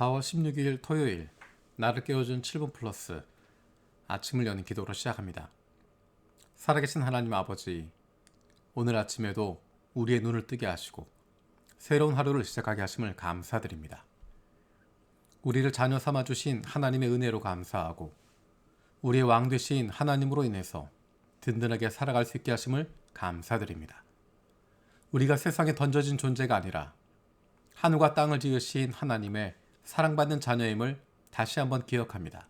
4월 16일 토요일 나를 깨워준 7분 플러스 아침을 여는 기도로 시작합니다. 살아계신 하나님 아버지 오늘 아침에도 우리의 눈을 뜨게 하시고 새로운 하루를 시작하게 하심을 감사드립니다. 우리를 자녀 삼아 주신 하나님의 은혜로 감사하고 우리의 왕 되신 하나님으로 인해서 든든하게 살아갈 수 있게 하심을 감사드립니다. 우리가 세상에 던져진 존재가 아니라 하늘과 땅을 지으신 하나님의 사랑받는 자녀임을 다시 한번 기억합니다.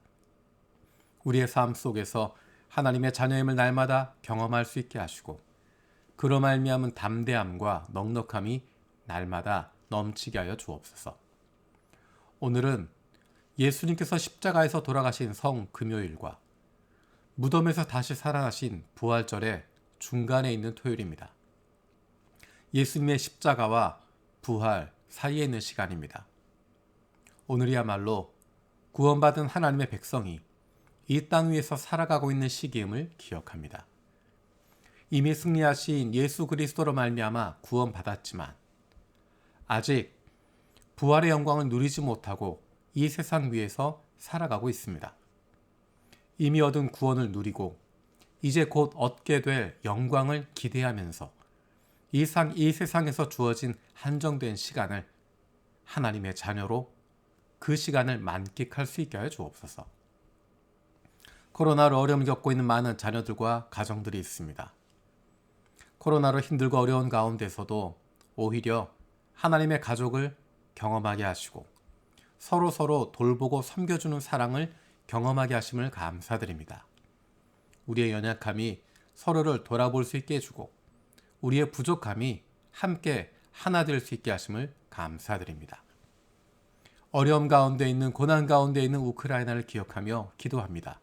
우리의 삶 속에서 하나님의 자녀임을 날마다 경험할 수 있게 하시고 그로 말미암은 담대함과 넉넉함이 날마다 넘치게 하여 주옵소서. 오늘은 예수님께서 십자가에서 돌아가신 성 금요일과 무덤에서 다시 살아나신 부활절의 중간에 있는 토요일입니다. 예수님의 십자가와 부활 사이에 있는 시간입니다. 오늘이야말로 구원받은 하나님의 백성이 이 땅 위에서 살아가고 있는 시기임을 기억합니다. 이미 승리하신 예수 그리스도로 말미암아 구원받았지만 아직 부활의 영광을 누리지 못하고 이 세상 위에서 살아가고 있습니다. 이미 얻은 구원을 누리고 이제 곧 얻게 될 영광을 기대하면서 이, 상, 이 세상에서 주어진 한정된 시간을 하나님의 자녀로 그 시간을 만끽할 수 있게 하여 주옵소서. 코로나로 어려움을 겪고 있는 많은 자녀들과 가정들이 있습니다. 코로나로 힘들고 어려운 가운데서도 오히려 하나님의 가족을 경험하게 하시고 서로 서로 돌보고 섬겨주는 사랑을 경험하게 하심을 감사드립니다. 우리의 연약함이 서로를 돌아볼 수 있게 해주고 우리의 부족함이 함께 하나 될 수 있게 하심을 감사드립니다. 어려움 가운데 있는 고난 가운데 있는 우크라이나를 기억하며 기도합니다.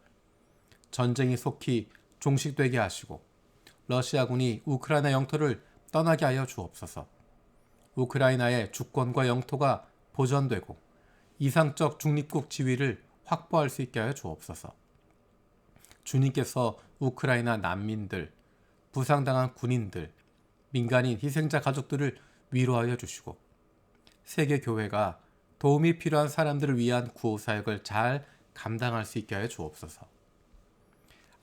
전쟁이 속히 종식되게 하시고 러시아군이 우크라이나 영토를 떠나게 하여 주옵소서. 우크라이나의 주권과 영토가 보전되고 이상적 중립국 지위를 확보할 수 있게 하여 주옵소서. 주님께서 우크라이나 난민들, 부상당한 군인들, 민간인 희생자 가족들을 위로하여 주시고 세계 교회가 도움이 필요한 사람들을 위한 구호 사역을 잘 감당할 수 있게 하여 주옵소서.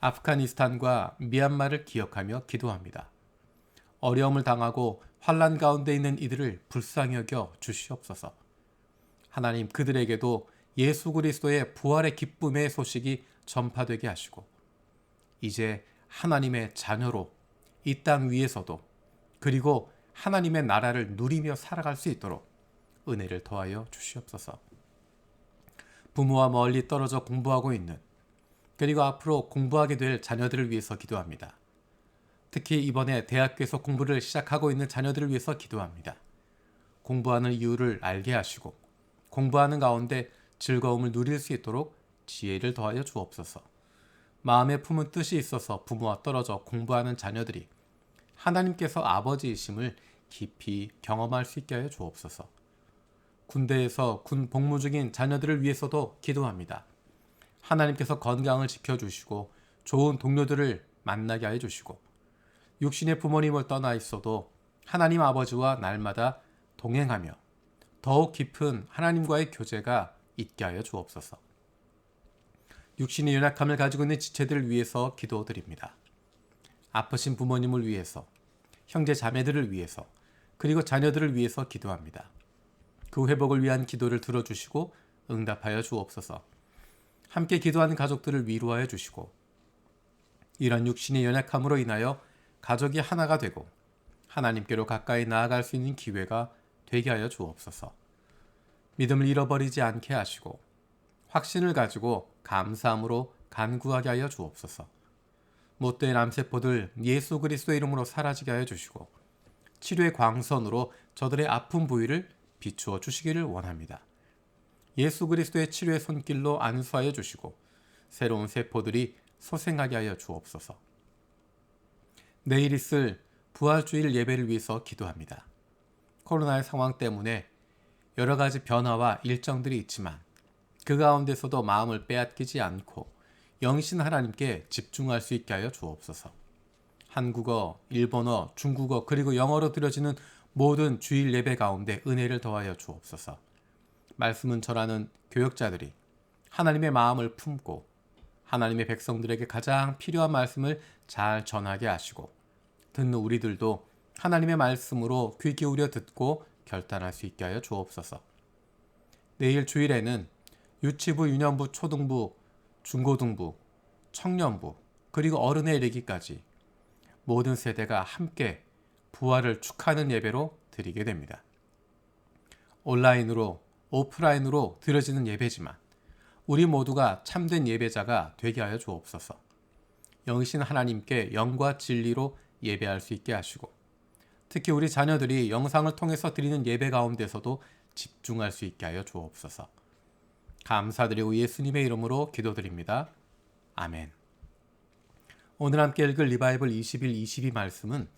아프가니스탄과 미얀마를 기억하며 기도합니다. 어려움을 당하고 환란 가운데 있는 이들을 불쌍히 여겨 주시옵소서. 하나님 그들에게도 예수 그리스도의 부활의 기쁨의 소식이 전파되게 하시고 이제 하나님의 자녀로 이 땅 위에서도 그리고 하나님의 나라를 누리며 살아갈 수 있도록 은혜를 더하여 주시옵소서. 부모와 멀리 떨어져 공부하고 있는 그리고 앞으로 공부하게 될 자녀들을 위해서 기도합니다. 특히 이번에 대학교에서 공부를 시작하고 있는 자녀들을 위해서 기도합니다. 공부하는 이유를 알게 하시고 공부하는 가운데 즐거움을 누릴 수 있도록 지혜를 더하여 주옵소서. 마음에 품은 뜻이 있어서 부모와 떨어져 공부하는 자녀들이 하나님께서 아버지이심을 깊이 경험할 수 있게 하여 주옵소서. 군대에서 군 복무 중인 자녀들을 위해서도 기도합니다. 하나님께서 건강을 지켜주시고 좋은 동료들을 만나게 하여 주시고 육신의 부모님을 떠나 있어도 하나님 아버지와 날마다 동행하며 더욱 깊은 하나님과의 교제가 있게 하여 주옵소서. 육신의 연약함을 가지고 있는 지체들을 위해서 기도드립니다. 아프신 부모님을 위해서, 형제 자매들을 위해서, 그리고 자녀들을 위해서 기도합니다. 그 회복을 위한 기도를 들어주시고 응답하여 주옵소서. 함께 기도하는 가족들을 위로하여 주시고 이런 육신의 연약함으로 인하여 가족이 하나가 되고 하나님께로 가까이 나아갈 수 있는 기회가 되게 하여 주옵소서. 믿음을 잃어버리지 않게 하시고 확신을 가지고 감사함으로 간구하게 하여 주옵소서. 못된 암세포들 예수 그리스도의 이름으로 사라지게 하여 주시고 치료의 광선으로 저들의 아픈 부위를 비추어 주시기를 원합니다. 예수 그리스도의 치료의 손길로 안수하여 주시고 새로운 세포들이 소생하게 하여 주옵소서. 내일 있을 부활주일 예배를 위해서 기도합니다. 코로나의 상황 때문에 여러 가지 변화와 일정들이 있지만 그 가운데서도 마음을 빼앗기지 않고 영신 하나님께 집중할 수 있게 하여 주옵소서. 한국어, 일본어, 중국어 그리고 영어로 드려지는 모든 주일 예배 가운데 은혜를 더하여 주옵소서. 말씀은 전하는 교역자들이 하나님의 마음을 품고 하나님의 백성들에게 가장 필요한 말씀을 잘 전하게 하시고 듣는 우리들도 하나님의 말씀으로 귀 기울여 듣고 결단할 수 있게 하여 주옵소서. 내일 주일에는 유치부, 유년부, 초등부, 중고등부, 청년부, 그리고 어른에 이르기까지 모든 세대가 함께 부활을 축하하는 예배로 드리게 됩니다. 온라인으로, 오프라인으로 드려지는 예배지만 우리 모두가 참된 예배자가 되게 하여 주옵소서. 영신 하나님께 영과 진리로 예배할 수 있게 하시고 특히 우리 자녀들이 영상을 통해서 드리는 예배 가운데서도 집중할 수 있게 하여 주옵소서. 감사드리고 예수님의 이름으로 기도드립니다. 아멘. 오늘 함께 읽을 리바이블 21, 22 말씀은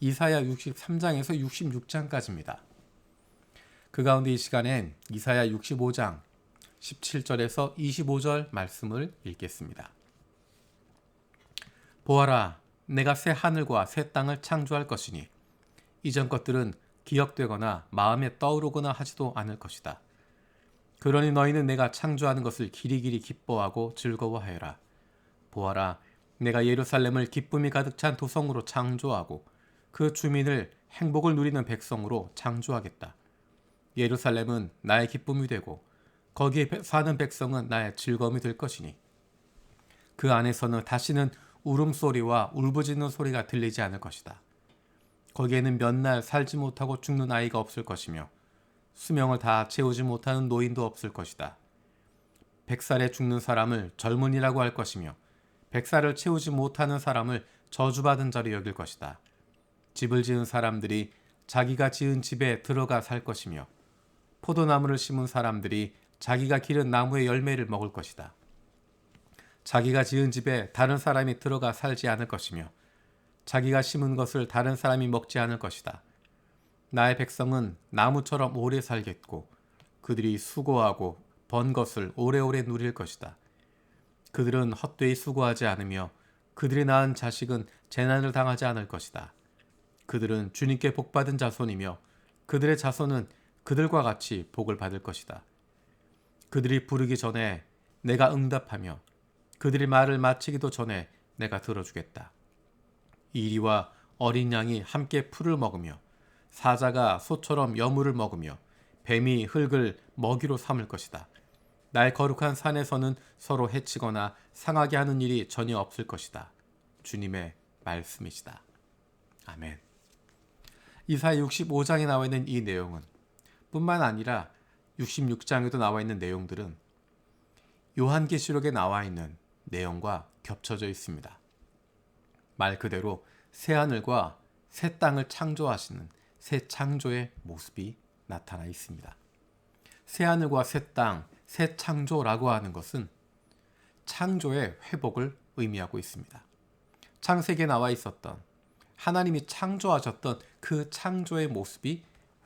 이사야 63장에서 66장까지입니다. 그 가운데 이 시간엔 이사야 65장 17절에서 25절 말씀을 읽겠습니다. 보아라, 내가 새 하늘과 새 땅을 창조할 것이니 이전 것들은 기억되거나 마음에 떠오르거나 하지도 않을 것이다. 그러니 너희는 내가 창조하는 것을 길이길이 기뻐하고 즐거워하여라. 보아라, 내가 예루살렘을 기쁨이 가득 찬 도성으로 창조하고 그 주민을 행복을 누리는 백성으로 창조하겠다. 예루살렘은 나의 기쁨이 되고 거기에 사는 백성은 나의 즐거움이 될 것이니 그 안에서는 다시는 울음소리와 울부짖는 소리가 들리지 않을 것이다. 거기에는 몇 날 살지 못하고 죽는 아이가 없을 것이며 수명을 다 채우지 못하는 노인도 없을 것이다. 백살에 죽는 사람을 젊은이라고 할 것이며 백살을 채우지 못하는 사람을 저주받은 자로 여길 것이다. 집을 지은 사람들이 자기가 지은 집에 들어가 살 것이며 포도나무를 심은 사람들이 자기가 기른 나무의 열매를 먹을 것이다. 자기가 지은 집에 다른 사람이 들어가 살지 않을 것이며 자기가 심은 것을 다른 사람이 먹지 않을 것이다. 나의 백성은 나무처럼 오래 살겠고 그들이 수고하고 번 것을 오래오래 누릴 것이다. 그들은 헛되이 수고하지 않으며 그들이 낳은 자식은 재난을 당하지 않을 것이다. 그들은 주님께 복받은 자손이며 그들의 자손은 그들과 같이 복을 받을 것이다. 그들이 부르기 전에 내가 응답하며 그들이 말을 마치기도 전에 내가 들어주겠다. 이리와 어린 양이 함께 풀을 먹으며 사자가 소처럼 여물을 먹으며 뱀이 흙을 먹이로 삼을 것이다. 날 거룩한 산에서는 서로 해치거나 상하게 하는 일이 전혀 없을 것이다. 주님의 말씀이시다. 아멘. 이사 65장에 나와 있는 이 내용은 뿐만 아니라 66장에도 나와 있는 내용들은 요한계시록에 나와 있는 내용과 겹쳐져 있습니다. 말 그대로 새 하늘과 새 땅을 창조하시는 새 창조의 모습이 나타나 있습니다. 새 하늘과 새 땅, 새 창조라고 하는 것은 창조의 회복을 의미하고 있습니다. 창세기에 나와 있었던 하나님이 창조하셨던 그 창조의 모습이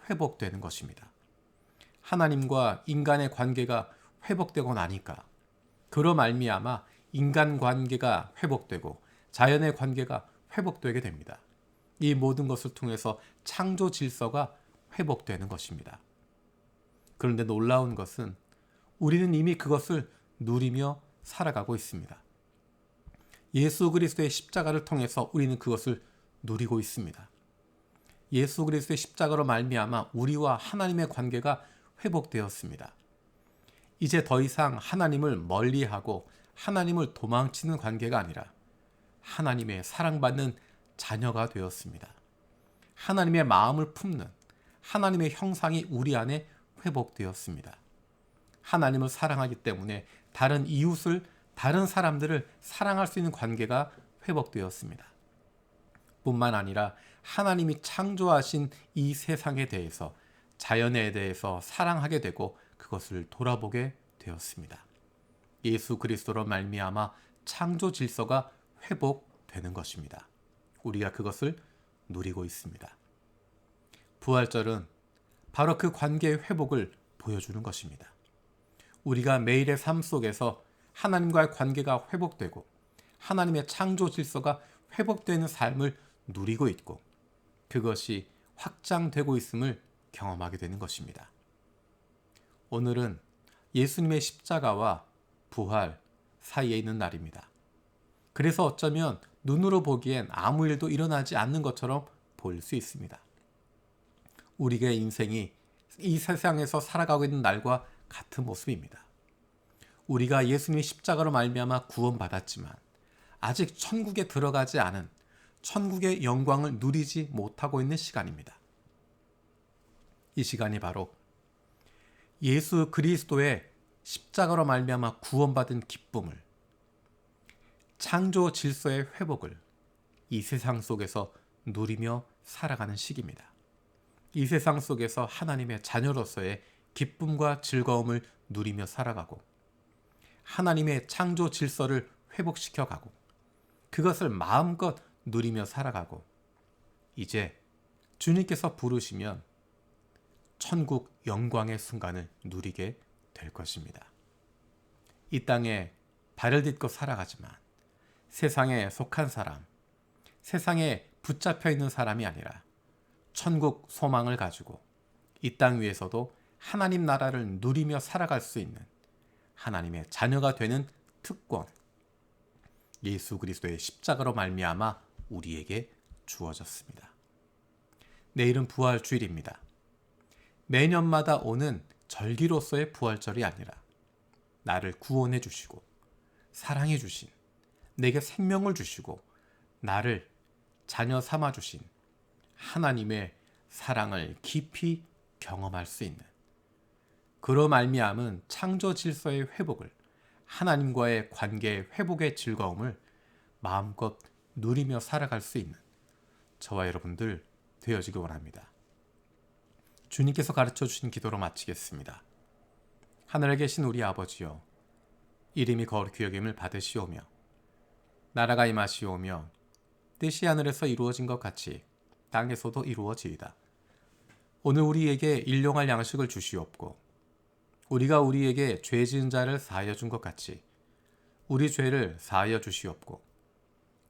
회복되는 것입니다. 하나님과 인간의 관계가 회복되고 나니까 그로 말미암아 인간 관계가 회복되고 자연의 관계가 회복되게 됩니다. 이 모든 것을 통해서 창조 질서가 회복되는 것입니다. 그런데 놀라운 것은 우리는 이미 그것을 누리며 살아가고 있습니다. 예수 그리스도의 십자가를 통해서 우리는 그것을 누리고 있습니다. 예수 그리스도의 십자가로 말미암아 우리와 하나님의 관계가 회복되었습니다. 이제 더 이상 하나님을 멀리하고 하나님을 도망치는 관계가 아니라 하나님의 사랑받는 자녀가 되었습니다. 하나님의 마음을 품는 하나님의 형상이 우리 안에 회복되었습니다. 하나님을 사랑하기 때문에 다른 이웃을 다른 사람들을 사랑할 수 있는 관계가 회복되었습니다. 뿐만 아니라 하나님이 창조하신 이 세상에 대해서 자연에 대해서 사랑하게 되고 그것을 돌아보게 되었습니다. 예수 그리스도로 말미암아 창조 질서가 회복되는 것입니다. 우리가 그것을 누리고 있습니다. 부활절은 바로 그 관계의 회복을 보여주는 것입니다. 우리가 매일의 삶 속에서 하나님과의 관계가 회복되고 하나님의 창조 질서가 회복되는 삶을 누리고 있고 그것이 확장되고 있음을 경험하게 되는 것입니다. 오늘은 예수님의 십자가와 부활 사이에 있는 날입니다. 그래서 어쩌면 눈으로 보기엔 아무 일도 일어나지 않는 것처럼 보일 수 있습니다. 우리의 인생이 이 세상에서 살아가고 있는 날과 같은 모습입니다. 우리가 예수님의 십자가로 말미암아 구원받았지만 아직 천국에 들어가지 않은 천국의 영광을 누리지 못하고 있는 시간입니다. 이 시간이 바로 예수 그리스도의 십자가로 말미암아 구원받은 기쁨을 창조 질서의 회복을 이 세상 속에서 누리며 살아가는 시기입니다. 이 세상 속에서 하나님의 자녀로서의 기쁨과 즐거움을 누리며 살아가고 하나님의 창조 질서를 회복시켜 가고 그것을 마음껏 누리며 살아가고 이제 주님께서 부르시면 천국 영광의 순간을 누리게 될 것입니다. 이 땅에 발을 딛고 살아가지만 세상에 속한 사람, 세상에 붙잡혀 있는 사람이 아니라 천국 소망을 가지고 이 땅 위에서도 하나님 나라를 누리며 살아갈 수 있는 하나님의 자녀가 되는 특권, 예수 그리스도의 십자가로 말미암아 우리에게 주어졌습니다. 내일은 부활 주일입니다. 매년마다 오는 절기로서의 부활절이 아니라 나를 구원해 주시고 사랑해 주신 내게 생명을 주시고 나를 자녀 삼아 주신 하나님의 사랑을 깊이 경험할 수 있는 그로 말미암은 창조 질서의 회복을 하나님과의 관계의 회복의 즐거움을 마음껏 누리며 살아갈 수 있는 저와 여러분들 되어지기 원합니다. 주님께서 가르쳐 주신 기도로 마치겠습니다. 하늘에 계신 우리 아버지여 이름이 거룩히 여김을 받으시오며 나라가 임하시오며 뜻이 하늘에서 이루어진 것 같이 땅에서도 이루어지이다. 오늘 우리에게 일용할 양식을 주시옵고 우리가 우리에게 죄 지은 자를 사하여 준 것 같이 우리 죄를 사하여 주시옵고